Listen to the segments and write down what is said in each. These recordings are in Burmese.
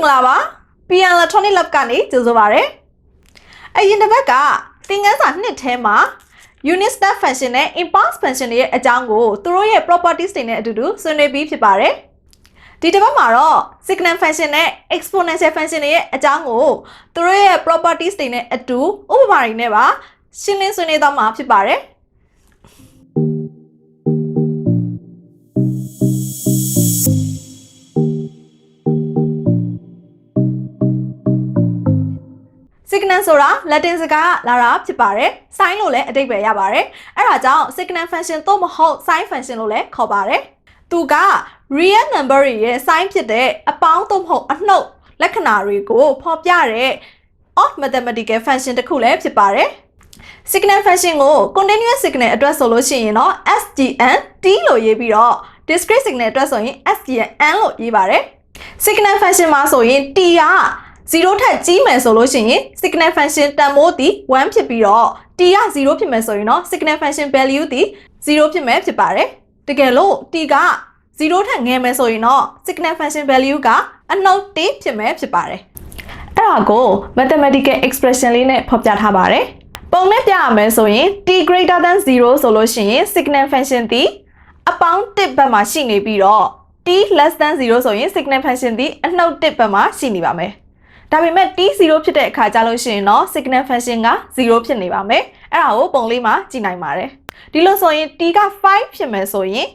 င်္ဂလာပါ PN Electronic Lab ကနေကြိုဆိုပါရစေ။အရင်တစ်ပတ်ကသင်ခန်းစာနှစ်ထဲမှာ unit step function နဲ့ impulse function တွေရဲ့အကြောင်းကိုသူတို့ရဲ့ properties တွေနဲ့အတူတူဆွေးနွေးပြီးဖြစ်ပါတယ်။ဒီတစ်ပတ်မှာတော့ signal function နဲ့ exponential function တွေရဲ့အကြောင်းကိုသူတို့ရဲ့ properties တွေနဲ့အတူဥပမာတွေနဲ့ပါရှင်းလင်းဆွေးနွေးသွားမှာဖြစ်ပါတယ်။ signal ဆိုတာ latin စကားလာတာဖြစ်ပါတယ်။ sin လို့လည်းအဓိပ္ပာယ်ရပါတယ်။အဲဒါကြောင့် signal function သို့မဟုတ် sin function လို့လည်းခေါ်ပါတယ်။သူက real number တွေရဲ့ sin ဖြစ်တဲ့အပေါင်းသို့မဟုတ်အနှုတ်လက္ခဏာတွေကိုဖော်ပြတဲ့ odd mathematical function တစ်ခုလည်းဖြစ်ပါတယ်။ signal function ကို continuous signal အတွက်ဆိုလို့ရှိရင်တော့ SGN T လို့ရေးပြီးတော့ discrete signal အတွက်ဆိုရင် SGN N လို့ရေးပါတယ်။ signal function မှာဆိုရင် T က 0ထက်ကြီးမယ်ဆိုလို့ရှိရင် signal function တန်ဖိုးသည်1ဖြစ်ပြီးတော့ t က0ဖြစ်မယ်ဆိုရင်တော့ signal function value သည်0ဖြစ်မယ်ဖြစ်ပါတယ်။တကယ်လို့ t က0ထက်ငယ်မယ်ဆိုရင်တော့ signal function value ကအနှုတ်1ဖြစ်မယ်ဖြစ်ပါတယ်။အဲ့ဒါကို mathematical expression လေးနဲ့ဖော်ပြထားပါတယ်။ပုံနဲ့ပြရမယ်ဆိုရင် t greater than 0ဆိုလို့ရှိရင် signal function သည်အပေါင်း1ဘက်မှာရှိနေပြီးတော့ t less than 0ဆိုရင် signal function သည်အနှုတ်1ဘက်မှာရှိနေပါမယ်။ ဒါပေမဲ့ t 0 ဖြစ်တဲ့အခါကျလို့ရှိရင်တော့ signal function က0ဖြစ်နေပါမယ်အဲ့ဒါကိုပုံလေးမှာကြည့်နိုင်ပါတယ်ဒီလိုဆိုရင် t က5ဖြစ်မယ်ဆိုရင်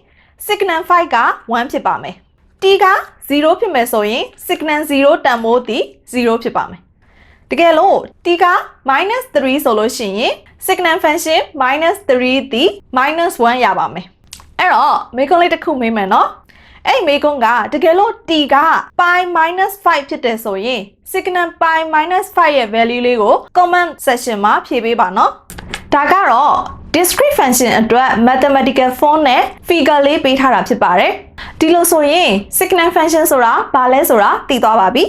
signal 5က1ဖြစ်ပါမယ် t က0ဖြစ်မယ်ဆိုရင် signal 0တန်ဖိုးသည်0ဖြစ်ပါမယ်တကယ်လို့ t က -3 ဆိုလို့ရှိရင် signal function -3 သည် -1 ရပါမယ်အဲ့တော့မေးခွန်းလေးတစ်ခုမေးမယ်နော် အဲ့မေကုန်းကတကယ်လို့ t က pi -5 ဖြစ်တယ်ဆိုရင် signal pi -5 ရဲ့ value လေးကို comment section မှာဖြည့်ပေးပါနော်ဒါကတော့ discrete function အတွက် mathematical form နဲ့ figure လေးပေးထားတာဖြစ်ပါတယ်ဒီလိုဆိုရင် signal function ဆိုတာဘာလဲဆိုတာသိသွားပါပြီ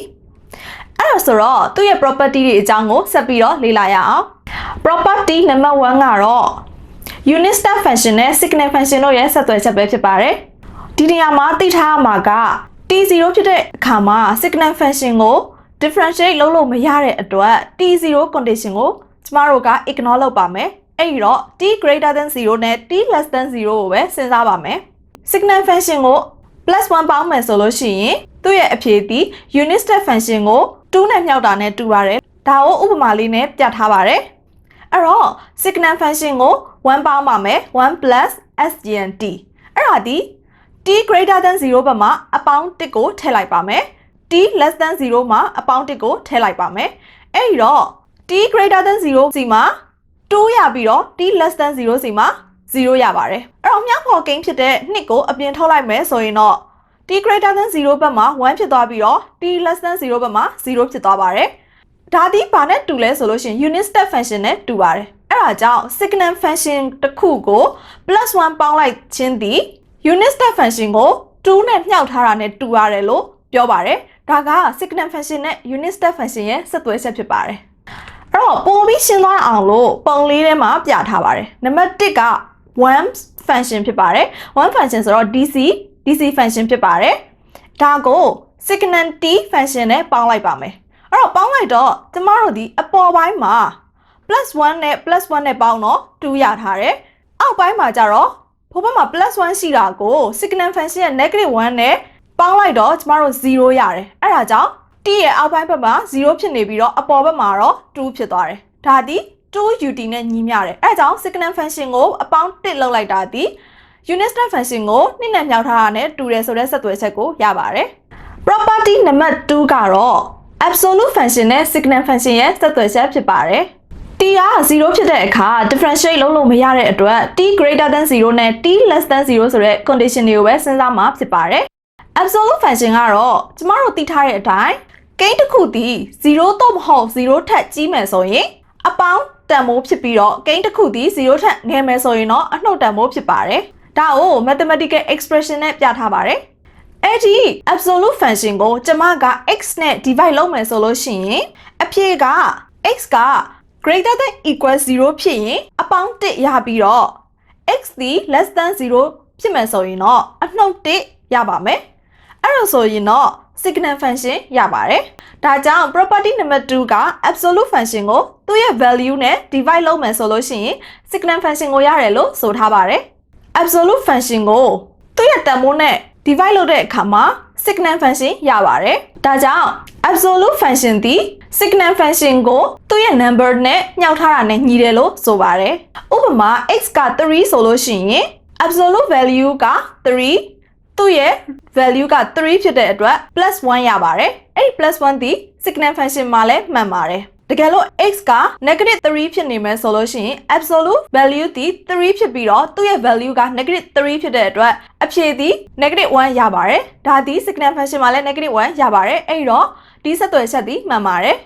အဲ့ဒါဆိုတော့သူ့ရဲ့ property တွေအကြောင်းကိုဆက်ပြီးတော့လေ့လာရအောင် property number 1ကတော့ unit step function နဲ့ signal function တို့ရဲ့ဆက်သွယ်ချက်ပဲဖြစ်ပါတယ် ဒီနေရာမှာသိထားမှာက t0 ဖြစ်တဲ့အခါမှာ signal function ကို differentiate လုပ်လို့မရတဲ့အတွက် t0 condition ကိုကျမတို့က ignore လုပ်ပါမယ်အဲ့ဒီတော့ t greater than 0နဲ့ t less than 0ကိုပဲစဉ်းစားပါမယ် signal function ကို plus 1ပေါင်းမယ်ဆိုလို့ရှိရင်သူ့ရဲ့အဖြေသည် unit step function ကို2နဲ့မြှောက်တာနဲ့တူပါတယ်ဒါကိုဥပမာလေးနဲ့ပြထားပါတယ်အဲ့တော့ signal function ကို1ပေါင်းပါမယ်1 plus sgnt အဲ့ဒါဒီ t greater than 0ဘက်မှာအပေါင်း1ကိုထည့်လိုက်ပါမယ် t less than 0မှာအပေါင်း1ကိုထည့်လိုက်ပါမယ်အဲ့ဒီတော့ t greater than 0စီမှာ2ရပြီးတော့ t less than 0စီမှာ0ရပါတယ်အဲ့တော့မြောက်ဖော်ကိန်းဖြစ်တဲ့2ကိုအပြင်ထုတ်လိုက်မယ်ဆိုရင်တော့ t greater than 0ဘက်မှာ1ဖြစ်သွားပြီးတော့ t less than 0ဘက်မှာ0ဖြစ်သွားပါတယ်ဒါဒီဘာနဲ့တူလဲဆိုလို့ရှိရင် unit step function နဲ့တူပါတယ်အဲ့ဒါကြောင့် signal function တစ်ခုကို +1 ပေါင်းလိုက်ခြင်းသည် unit step function ကို2နဲ့မြှောက်ထားတာနဲ့တူရတယ်လို့ပြောပါတယ်ဒါက signal function နဲ့ unit step function ရဲ့ဆက်သွယ်ချက်ဖြစ်ပါတယ်အဲ့တော့ပိုပြီးရှင်းသွားအောင်လို့ပုံလေးထဲမှာပြထားပါတယ်နံပါတ်1က one function ဖြစ်ပါတယ် one function ဆိုတော့ dc dc function ဖြစ်ပါတယ်ဒါကို signal t function နဲ့ပေါင်းလိုက်ပါမယ်အဲ့တော့ပေါင်းလိုက်တော့ကျမတို့ဒီအပေါ်ပိုင်းမှာ +1 နဲ့ +1 နဲ့ပေါင်းတော့2ရထားတယ်အောက်ပိုင်းမှာကျတော့ ဟိုဘက်မှာ +1 ရှိတာကို signal function ရဲ့ -1 နဲ့ပေါင်းလိုက်တော့ကျမတို့0ရတယ်အဲ့ဒါကြောင့် t ရဲ့အောက်ပိုင်းဘက်မှာ0ဖြစ်နေပြီးတော့အပေါ်ဘက်မှာတော့2ဖြစ်သွားတယ်ဒါသည် 2ut နဲ့ညီမျှတယ်အဲ့ဒါကြောင့် signal function ကိုအပေါင်း1လောက်လိုက်တာသည် unit step function ကိုနှစ်နဲ့မြောက်ထားတာနဲ့တူတယ်ဆိုတဲ့ဆက်သွယ်ချက်ကိုရပါတယ် property နံပါတ်2ကတော့ absolute function နဲ့ signal function ရဲ့ဆက်သွယ်ချက်ဖြစ်ပါတယ် t က0ဖြစ်တဲ့အခါ differentiate လုပ်လို့မရတဲ့အတွက် t greater than 0နဲ့ t less than 0ဆိုတဲ့ condition တွေကိုပဲစဉ်းစားမှာဖြစ်ပါတယ် absolute function ကတော့ကျမတို့သိထားတဲ့အတိုင်းကိန်းတစ်ခုသည်0တော့မဟုတ်0ထက်ကြီးမယ်ဆိုရင်အပေါင်းတန်ဖိုးဖြစ်ပြီးတော့ကိန်းတစ်ခုသည်0ထက်ငယ်မယ်ဆိုရင်တော့အနှုတ်တန်ဖိုးဖြစ်ပါတယ်ဒါကို mathematical expression နဲ့ပြထားပါတယ်အဲ့ဒီ absolute function ကိုကျမက x နဲ့ divide လုပ်မယ်ဆိုလို့ရှိရင်အဖြေက x က greater than equal 0ဖြစ်ရင်အပေါင်း1ရပြီးတော့ x သည် less than 0ဖြစ်မယ်ဆိုရင်တော့အနှုတ်1ရပါမယ်အဲ့လိုဆိုရင်တော့ signal function ရပါတယ်ဒါကြောင့် property number 2က absolute function ကိုသူ့ရဲ့ value နဲ့ divide လုပ်မယ်ဆိုလို့ရှိရင် signal function ကိုရတယ်လို့ဆိုထားပါတယ် absolute function ကိုသူ့ရဲ့တန်ဖိုးနဲ့ divide လုပ်တဲ့အခါမှာ signal function ရပါတယ်ဒါကြောင့် absolute function သည် signal function ကိုသူ့ရဲ့ number နဲ့ညှောက်ထားတာနဲ့ညီတယ်လို့ဆိုပါတယ်ဥပမာ x က3ဆိုလို့ရှိရင် absolute value က3သူ့ရဲ့ value က3ဖြစ်တဲ့အတွက် plus 1ရပါတယ်အဲ့ဒီ plus 1သည် signal function မှာလည်းမှန်ပါတယ်တကယ်လို့ x က negative 3ဖြစ်နေမယ်ဆိုလို့ရှိရင် absolute value သည်3ဖြစ်ပြီးတော့သူ့ရဲ့ value က negative 3ဖြစ်တဲ့အတွက်အဖြေသည် negative 1ရပါတယ်ဒါသည် signal function မှာလည်း negative 1ရပါတယ်အဲ့ဒီတော့ ဒီဆက်သွယ်ချက်သည်မှန်ပါတယ်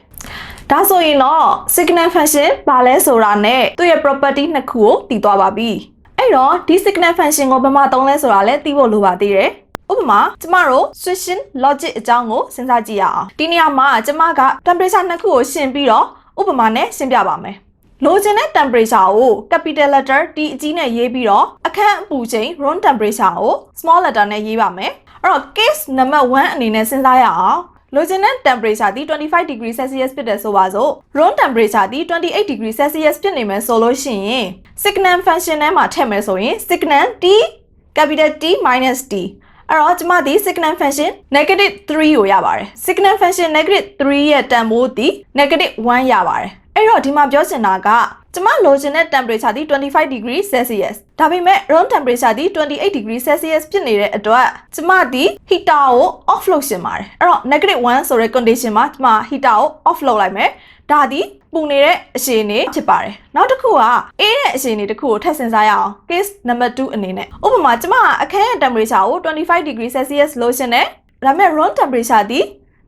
ဒါဆိုရင်တော့ signal function ဘာလဲဆိုတာနဲ့သူ့ရဲ့ property နှစ်ခုကိုတည်သွားပါပြီအဲ့တော့ဒီ signal function ကိုဘယ်မှာသုံးလဲဆိုတာလည်းသိဖို့လိုပါသေးတယ်ဥပမာကျမတို့ switching logic အကြောင်းကိုစဉ်းစားကြည့်ရအောင်ဒီနေရာမှာကျမက temperature နှစ်ခုကိုရှင်းပြီးတော့ဥပမာနဲ့ရှင်းပြပါမယ်လိုချင်တဲ့ temperature ကို capital letter T အကြီးနဲ့ရေးပြီးတော့အခန်းအပူချိန် room temperature ကို small letter နဲ့ရေးပါမယ်အဲ့တော့ case number 1အနေနဲ့စဉ်းစားရအောင် လိုချင်တဲ့ temperature ဒီ25 degree celsius ဖြစ်တယ်ဆိုပါစို့ room temperature ဒီ28 degree celsius ဖြစ်နေမယ်ဆိုလို့ရှိရင် signal function ထဲမှာထည့်မယ်ဆိုရင် signal t capital T minus t အဲ့တော့ကျမဒီ signal function negative 3ကိုရပါတယ် signal function negative 3ရဲ့တန်ဖိုးဒီ negative 1ရပါတယ်အဲ့တော့ဒီမှာပြောချင်တာက ကျမလိုချင်တဲ့ temperature ဒီ25 degree celsius ဒါပေမဲ့ room temperature ဒီ28 degree celsius ဖြစ်နေတဲ့အတွက်ကျမဒီ heater ကို off လုပ်ရှင်ပါတယ်အဲ့တော့ negative 1ဆိုတဲ့ condition မှာကျမ heater ကို off လုပ်လိုက်မယ်ဒါဒီပူနေတဲ့အရှိန်နေဖြစ်ပါတယ်နောက်တစ်ခုကအေးတဲ့အရှိန်နေတစ်ခုကိုထပ်ဆင်စားရအောင် case number 2အနေနဲ့ဥပမာကျမကအခန်းရဲ့ temperature ကို25 degree celsius လို့ရှင်တယ်ဒါပေမဲ့ room temperature ဒီ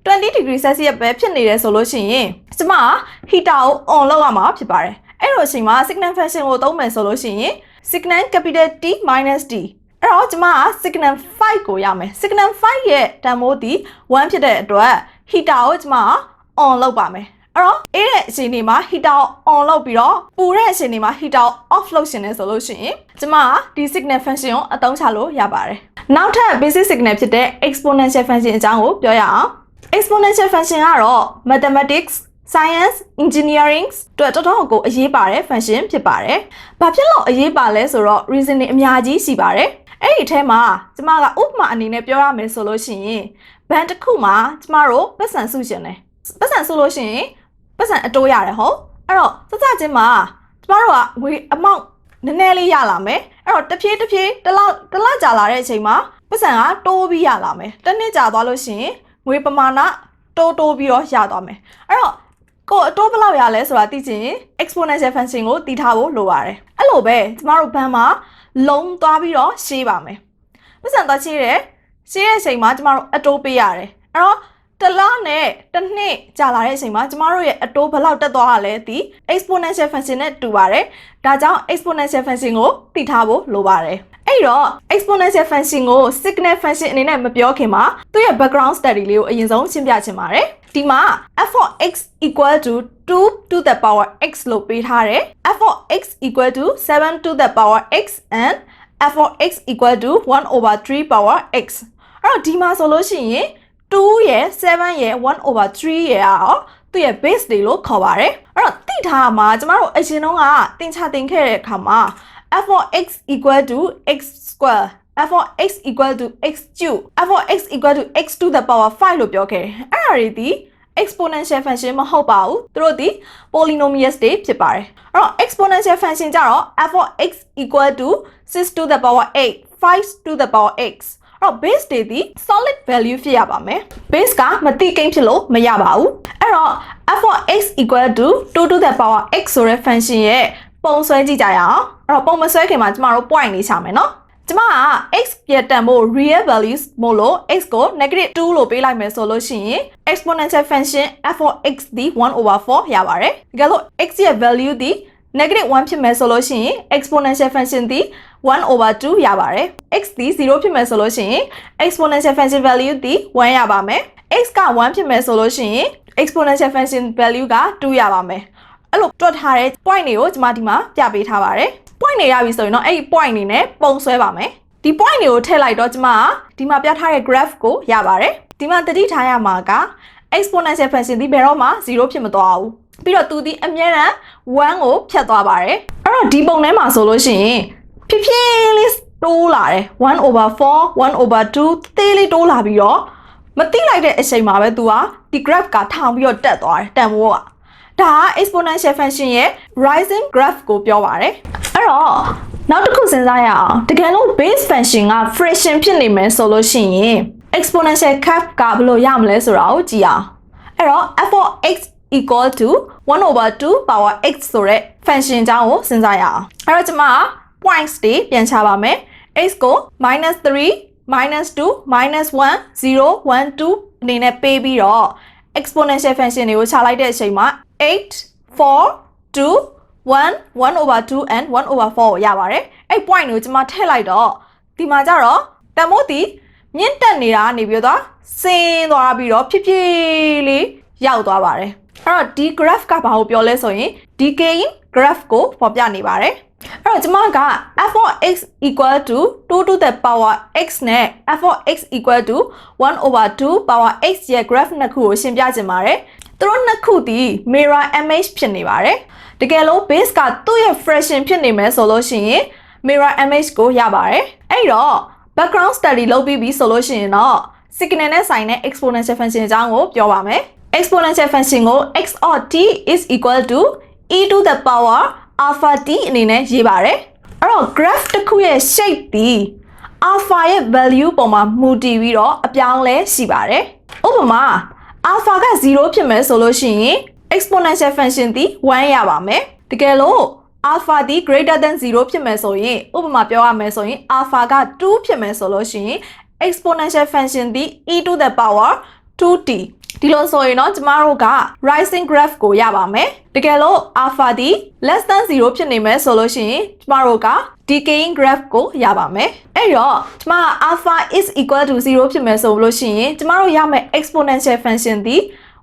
20 degree celsius ပဲဖြစ်နေတယ်ဆိုလို့ရှိရင်ကျမက heater ကို on လုပ်ရမှာဖြစ်ပါတယ် အဲ့လိုအချိန်မှာ signal function ကိုသုံးမယ်ဆိုလို့ရှိရင် signal capital T minus D အဲ့တော့ကျမက signal 5ကိုရမယ် signal 5ရဲ့တန်ဖိုးဒီ1ဖြစ်တဲ့အတွက် heater ကိုကျမက on လုပ်ပါမယ်အဲ့တော့အေးတဲ့အချိန်ဒီမှာ heater on လုပ်ပြီးတော့ပူတဲ့အချိန်ဒီမှာ heater off လုပ်ရှင်နေဆိုလို့ရှိရင်ကျမကဒီ signal function ကိုအသုံးချလို့ရပါတယ်နောက်ထပ် basic signal ဖြစ်တဲ့ exponential function အကြောင်းကိုပြောရအောင် exponential function ကတော့ mathematics science engineering အတွက်တော်တော်ကိုအရေးပါတဲ့ function ဖြစ်ပါတယ်။ဘာဖြစ်လို့အရေးပါလဲဆိုတော့ reasoning အများကြီးရှိပါတယ်။အဲ့ဒီအဲမှာကျမကဥပမာအနေနဲ့ပြောရမယ်ဆိုလို့ရှိရင်ဘန်တစ်ခုမှာကျမတို့ပတ်စံစုရှင်တယ်။ပတ်စံစုလို့ရှိရင်ပတ်စံအတိုးရတယ်ဟုတ်။အဲ့တော့စစချင်းမှာကျမတို့ကငွေအမောင့်နည်းနည်းလေးရလာမယ်။အဲ့တော့တဖြည်းတဖြည်းတစ်လောက်တစ်လောက်ကြာလာတဲ့အချိန်မှာပတ်စံကတိုးပြီးရလာမယ်။တစ်နှစ်ကြာသွားလို့ရှိရင်ငွေပမာဏတိုးတိုးပြီးတော့ရသွားမယ်။အဲ့တော့ ကိုအတိုးဘယ်လောက်ရလဲဆိုတာသိချင်ရင် exponential function ကိုတည်ထားဖို့လိုပါတယ်အဲ့လိုပဲကျမတို့ဘန်းမှာလုံးသွားပြီးတော့ရှင်းပါမယ်ပတ်စံသွားရှင်းတယ်ရှင်းတဲ့အချိန်မှာကျမတို့အတိုးပေးရတယ်အဲ့တော့တစ်လနဲ့တစ်နှစ်ကြာလာတဲ့အချိန်မှာကျမတို့ရဲ့အတိုးဘယ်လောက်တက်သွားရလဲဒီ exponential function နဲ့တူပါတယ်ဒါကြောင့် exponential function ကိုတည်ထားဖို့လိုပါတယ်အဲ့တော့ exponential function ကို signal function အနေနဲ့မပြောခင်မှာသူ့ရဲ့ background study လေးကိုအရင်ဆုံးရှင်းပြချင်ပါတယ် ဒီမှာ f of x equal to 2 to the power x လို့ပေးထားတယ် f of x equal to 7 to the power x and f of x equal to 1 over 3 power x အဲ့တော့ဒီမှာဆိုလို့ရှိရင်2ရယ်7ရယ်1 over 3ရယ်อ่ะသူ့ရဲ့ base တွေလို့ခေါ်ပါတယ်အဲ့တော့သိထားမှာကျမတို့အရင်တုန်းကသင်ချသင်ခဲ့တဲ့အခါမှာ f of x equal to x square f of x equal to x cube f of x equal to x to the power 5လို့ပြောခဲ့တယ်အဲ့ဒါတွေဒီ exponential function မဟုတ်ပါဘူးသူတို့ဒီ polynomials တွေဖြစ်ပါတယ်အဲ့တော့ exponential function ကြတော့ f of x equal to 6 to the power 8 5 to the power x အဲ့တော့ base တွေဒီ solid value ဖြစ်ရပါမယ် base ကမတိကိန်းဖြစ်လို့မရပါဘူးအဲ့တော့ f of x equal to 2 to the power x ဆိုတဲ့ function ရဲ့ပုံဆွဲကြည့်ကြရအောင်အဲ့တော့ပုံမဆွဲခင်မှာကျမတို့ point လေးရှာမယ်နော် ကျမက x ပြတန်ဖို့ real values မို့လို့ x ကို negative 2လို့ပေးလိုက်မယ်ဆိုလို့ရှိရင် exponential function f of x ဒီ1 over 4ရပါတယ်။ဒါကလို့ x ရဲ့ value ဒီ negative 1ဖြစ်မယ်ဆိုလို့ရှိရင် exponential function ဒီ1 over 2ရပါတယ်။ x ဒီ0ဖြစ်မယ်ဆိုလို့ရှိရင် exponential function value ဒီ1ရပါမယ်။ x က1ဖြစ်မယ်ဆိုလို့ရှိရင် exponential function value က2ရပါမယ်။ အဲ့လိုတွက်ထားတဲ့ point တွေကိုကျွန်မဒီမှာပြပေးထားပါတယ်။ point တွေရပြီဆိုရင်တော့အဲ့ဒီ point တွေနဲ့ပုံဆွဲပါမယ်။ဒီ point တွေကိုထည့်လိုက်တော့ကျွန်မဒီမှာပြထားတဲ့ graph ကိုရပါတယ်။ဒီဒီမှာတတိထားရမှာက exponential function ဒီဘယ်တော့မှ0ဖြစ်မသွားဘူးပြီးတော့သူဒီအမြဲတမ်း1ကိုဖြတ်သွားပါတယ်အဲ့တော့ဒီပုံထဲမှာဆိုလို့ရှိရင်ဖြည်းဖြည်းလေးတိုးလာတယ်1 over 4 1 over 2သေးလေးတိုးလာပြီးတော့မတိလိုက်တဲ့အချိန်မှာပဲသူကဒီ graph ကထောင်ပြီးတော့တက်သွားတယ်တန်ဖိုးက ဒါက exponential function ရဲ့ rising graph ကိုပြောပါတယ်အဲ့တော့နောက်တစ်ခုစဉ်းစားရအောင်တကယ်လို့ base function က fraction ဖြစ်နေမယ်ဆိုလို့ရှိရင် exponential curve ကဘယ်လိုရမလဲဆိုတာကိုကြည့်အောင်အဲ့တော့ f of x equal to 1 over 2 power x ဆိုတဲ့ function အကြောင်းကိုစဉ်းစားရအောင်အဲ့တော့ကျွန်မက points တွေပြန်ချပါမယ် x ကို -3 -2 -1 0 1 2အနေနဲ့ပေးပြီးတော့ exponential function တွေကိုခြာလိုက်တဲ့အချိန်မှာ 8 4 2 1 1 over 2 and 1 over 4ကိုရပါတယ်အဲ့ point ကိုကျွန်မထည့်လိုက်တော့ဒီမှာကျတော့တမို့ဒီမြင့်တက်နေတာကနေပြီးတော့ဆင်းသွားပြီးတော့ဖြည်းဖြည်းလေးရောက်သွားပါတယ်အဲ့တော့ဒီ graph ကဘာကိုပြောလဲဆိုရင် decaying graph ကိုဖော်ပြနေပါတယ်အဲ့တော့ကျွန်မက f of x equal to 2 to the power x နဲ့ f of x equal to 1 over 2 power x ရဲ့ graph နှစ်ခုကိုရှင်းပြခြင်းပါတယ် သူတို့နှစ်ခုဒီ mirror image ဖြစ်နေပါတယ်တကယ်လို့ base ကသူ့ရဲ့ fraction ဖြစ်နေမယ်ဆိုလို့ရှိရင် mirror image ကိုရပါတယ်အဲ့တော့ background study လုပ်ပြီးပြီဆိုလို့ရှိရင်တော့ signal နဲ့ဆိုင်တဲ့ exponential function အကြောင်းကိုပြောပါမယ် exponential function ကို x of t is equal to e to the power alpha t အနေနဲ့ရေးပါတယ်အဲ့တော့ graph တစ်ခုရဲ့ shape ဒီ alpha ရဲ့ value ပေါ်မှာမူတည်ပြီးတော့အပြောင်းလဲရှိပါတယ်ဥပမာ alpha က0ဖြစ်မယ်ဆိုလို့ရှိရင် exponential function ဒီ1ရပါမယ်တကယ်လို့ alpha ဒီ greater than 0ဖြစ်မယ်ဆိုရင်ဥပမာပြောရမယ်ဆိုရင် alpha က2ဖြစ်မယ်ဆိုလို့ရှိရင် exponential function ဒီ e to the power 2t ဒီလိုဆိုရင်တော့ကျမတို့က rising graph ကိုရပါမယ်တကယ်လို့ alpha ဒီ less than 0ဖြစ်နေမယ်ဆိုလို့ရှိရင်ကျမတို့က decaying graph ကိုရပါမယ်အဲ့တော့ကျမက alpha is equal to 0ဖြစ်မယ်ဆိုလို့ရှိရင်ကျမတို့ရမယ့် exponential function ဒီ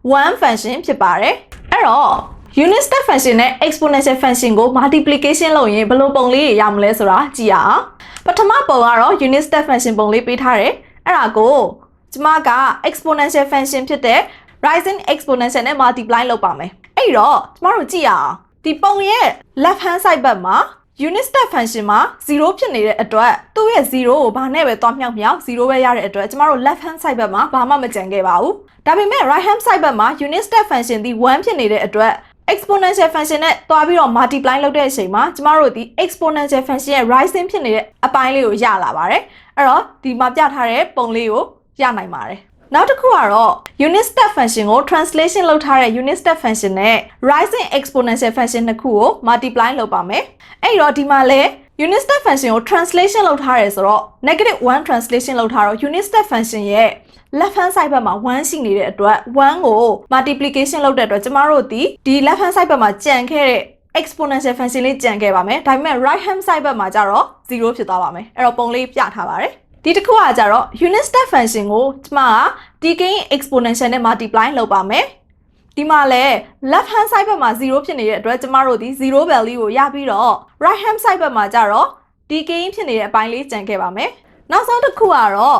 1 function ဖြစ်ပါတယ်အဲ့တော့ unit step function နဲ့ exponential function ကို multiplication လုပ်ရင်ဘယ်လိုပုံလေးရရမလဲဆိုတာကြည့်ရအောင်ပထမပုံကတော့ unit step function ပုံလေးပေးထားတယ်အဲ့ဒါကို ကျမက exponential function ဖြစ်တဲ့ rising exponential နဲ့ multiply လုပ်ပါမယ်အဲ့တော့ကျမတို့ကြည့်ရအောင်ဒီပုံရဲ့ left hand side ဘက်မှာ unit step function မှာ0ဖြစ်နေတဲ့အတွက်သူ့ရဲ့0ကိုဘာနဲ့ပဲတွားမြောက်မြောက်0ပဲရတဲ့အတွက်ကျမတို့ left hand side ဘက်မှာဘာမှမကြံခဲ့ပါဘူးဒါပေမဲ့ right hand side ဘက်မှာ unit step function ဒီ1ဖြစ်နေတဲ့အတွက် exponential function နဲ့တွားပြီးတော့ multiply လုပ်တဲ့အချိန်မှာကျမတို့ဒီ exponential function ရဲ့ rising ဖြစ်နေတဲ့အပိုင်းလေးကိုရလာပါတယ်အဲ့တော့ဒီမှာပြထားတဲ့ပုံလေးကို ရနိုင်ပါတယ်နောက်တစ်ခုကတော့ unit step function ကို translation လုပ်ထားတဲ့ unit step function နဲ့ rising exponential function နှစ်ခုကို multiply လုပ်ပါမယ်အဲ့တော့ဒီမှာလဲ unit step function ကို translation လုပ်ထားရဲဆိုတော့ negative 1 translation လုပ်ထားတော့ unit step function ရဲ့ left hand side ဘက်မှာ1ရှိနေတဲ့အတွက်1ကို multiplication လုပ်တဲ့အတွက်ကျမတို့ဒီဒီ left hand side ဘက်မှာကြံခဲ့တဲ့ exponential function လေးကြံခဲ့ပါမယ်ဒါပေမဲ့ right hand side ဘက်မှာကျတော့0ဖြစ်သွားပါမယ်အဲ့တော့ပုံလေးပြထားပါတယ် ဒီတစ်ခုကကြတော့ unit step function ကိုကျမက decaying exponential နဲ့ multiply လုပ်ပါမယ်ဒီမှာလဲ left hand side ဘက်မှာ0ဖြစ်နေတဲ့အတွက်ကျမတို့ဒီ0 value ကိုရပြီးတော့ right hand side ဘက်မှာကျတော့ decaying ဖြစ်နေတဲ့အပိုင်းလေးကြံခဲ့ပါမယ်နောက်ဆုံးတစ်ခုကတော့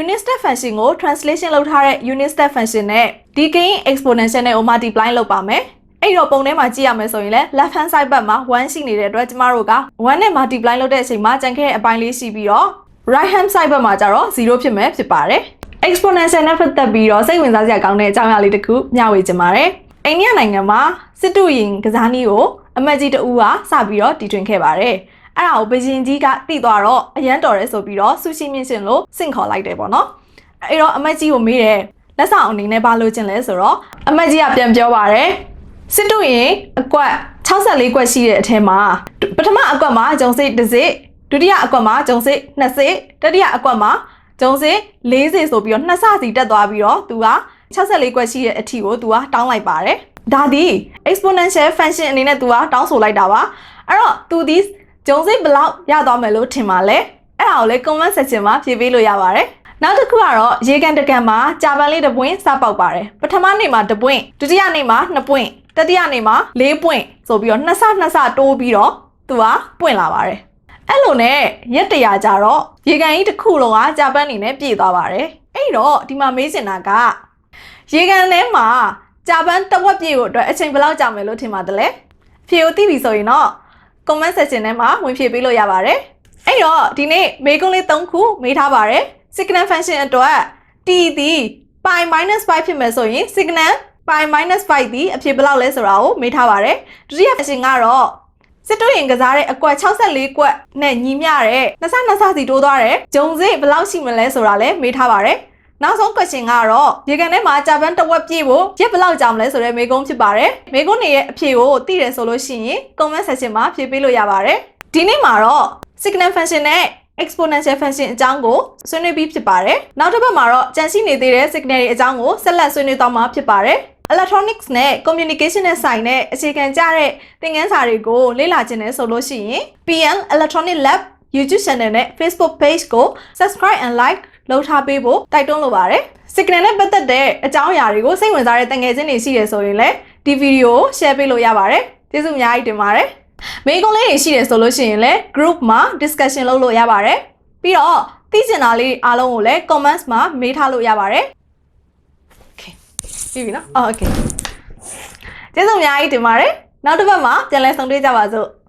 unit step function ကို translation လုပ်ထားတဲ့ unit step function နဲ့ decaying exponential နဲ့ multiply လုပ်ပါမယ်အဲ့တော့ပုံထဲမှာကြည့်ရမယ်ဆိုရင်လည်း left hand side ဘက်မှာ1ရှိနေတဲ့အတွက်ကျမတို့က1နဲ့ multiply လုပ်တဲ့အချိန်မှာကြံခဲ့တဲ့အပိုင်းလေးရှိပြီးတော့ right hand side ဘက်မှာကျတော့0ဖြစ်မယ်ဖြစ်ပါတယ် exponential နဲ့ပတ်သက်ပြီးတော့စိတ်ဝင်စားစရာကောင်းတဲ့အကြောင်းအရာလေးတစ်ခုမျှဝေချင်ပါတယ်အိန္ဒိယနိုင်ငံမှာစစ်တူရင်ကစားနည်းကိုအမတ်ကြီးတဦးကစပြီးတော့တည်ထွင်ခဲ့ပါတယ်အဲ့ဒါကိုဘရင်ကြီးကတိသွားတော့အရန်တော်ရဲဆိုပြီးတော့ဆူရှီမြင့်ရှင်လို့စင့်ခေါ်လိုက်တယ်ပေါ့နော်အဲ့တော့အမတ်ကြီးကိုမေးတယ်လက်ဆောင်အနေနဲ့ဘာလို့ချင်လဲဆိုတော့အမတ်ကြီးကပြန်ပြောပါတယ်စစ်တူရင်အကွက်64ကွက်ရှိတဲ့အထဲမှာပထမအကွက်မှာဂျုံစိတ်တစ်စိတ် ဒုတိယအကွက်မှာဂျုံစိတ်နှစ်စိတ်တတိယအကွက်မှာဂျုံစိတ်40ဆိုပြီးတော့နှစ်ဆစီတက်သွားပြီးတော့သူက64ကွက်ရှိတဲ့အထီကိုသူကတောင်းလိုက်ပါတယ်ဒါဒီ exponential function အနေနဲ့သူကတောင်းဆိုလိုက်တာပါအဲ့တော့သူဒီဂျုံစိတ်ဘယ်လောက်ရသွားမယ်လို့ထင်ပါလဲအဲ့ဒါကိုလည်း comment section မှာဖြေပေးလို့ရပါတယ်နောက်တစ်ခုကတော့ရေကန်တကန်မှာကြာပန်လေးတစ်ပွင့်စပေါက်ပါတယ်ပထမနေ့မှာတစ်ပွင့်ဒုတိယနေ့မှာနှစ်ပွင့်တတိယနေ့မှာလေးပွင့်ဆိုပြီးတော့နှစ်ဆနှစ်ဆတိုးပြီးတော့သူကပွင့်လာပါတယ် အဲ့လိုနဲ့ရက်တရာကြတော့ရေကန်ကြီးတစ်ခုလုံးကကြာပန်းနေနဲ့ပြည့်သွားပါတယ်အဲ့တော့ဒီမှာမေးချင်တာကရေကန်ထဲမှာဂျပန်တဝက်ပြည့်ကိုအတွက်အချိန်ဘယ်လောက်ကြာမယ်လို့ထင်ပါတယ်လဲဖြေကိုသိပြီဆိုရင်တော့ comment section ထဲမှာဝင်ဖြေပေးလို့ရပါတယ်အဲ့တော့ဒီနေ့မေးခွန်းလေး၃ခုမေးထားပါတယ် signal function အတွက် t သည် pi minus 5ဖြစ်မယ်ဆိုရင် signal pi minus 5သည်အဖြစ်ဘယ်လောက်လဲဆိုတာကိုမေးထားပါတယ်ဒုတိယ function ကတော့ စစ်တို့ရင်ကစားတဲ့အကွက်64ကွက်နဲ့ညီမျှတဲ့နှစ်ဆနှစ်ဆစီတိုးသွားတယ်ဂျုံစိဘယ်လောက်ရှိမလဲဆိုတာလည်းမေးထားပါတယ်နောက်ဆုံး question ကတော့ရေကန်ထဲမှာဂျပန်တဝက်ပြည့်ဖို့ရက်ဘယ်လောက်ကြာမလဲဆိုတဲ့မေးခွန်းဖြစ်ပါတယ်မေးခွန်းတွေရဲ့အဖြေကိုသိတယ်ဆိုလို့ရှိရင် comment section မှာဖြေပေးလို့ရပါတယ်ဒီနေ့မှာတော့ signal function နဲ့ exponential function အကြောင်းကိုဆွေးနွေးပြီးဖြစ်ပါတယ်နောက်တစ်ပတ်မှာတော့ကြံရှိနေသေးတဲ့ signal တွေအကြောင်းကိုဆက်လက်ဆွေးနွေးသွားမှာဖြစ်ပါတယ် electronics နဲ့ communication နဲ့ဆိုင်တဲ့အခြေခံကြတဲ့သင်ခန်းစာတွေကိုလေ့လာခြင်းနဲ့ဆိုလို့ရှိရင် PN Electronic Lab YouTube channel နဲ့ Facebook page ကို subscribe and like လုပ်ထားပေးဖို့တိုက်တွန်းလိုပါတယ်။ signal နဲ့ပတ်သက်တဲ့အကြောင်းအရာတွေကိုစိတ်ဝင်စားတဲ့တငယ်ချင်းတွေရှိတယ်ဆိုရင်လည်းဒီဗီဒီယိုကို share ပေးလို့ရပါတယ်။ကျေးဇူးအများကြီးတင်ပါတယ်။မိန်းကုန်းလေးတွေရှိတယ်ဆိုလို့ရှိရင်လည်း group မှာ discussion လုပ်လို့ရပါတယ်။ပြီးတော့သိချင်တာလေးအားလုံးကိုလည်း comments မှာမေးထားလို့ရပါတယ်။ Okay ပြီးပြီနော်။ Oh okay ကျေးဇူးအများကြီးတင်ပါတယ်။နောက်တစ်ပတ်မှာပြန်လည်ဆုံတွေ့ကြပါစို့။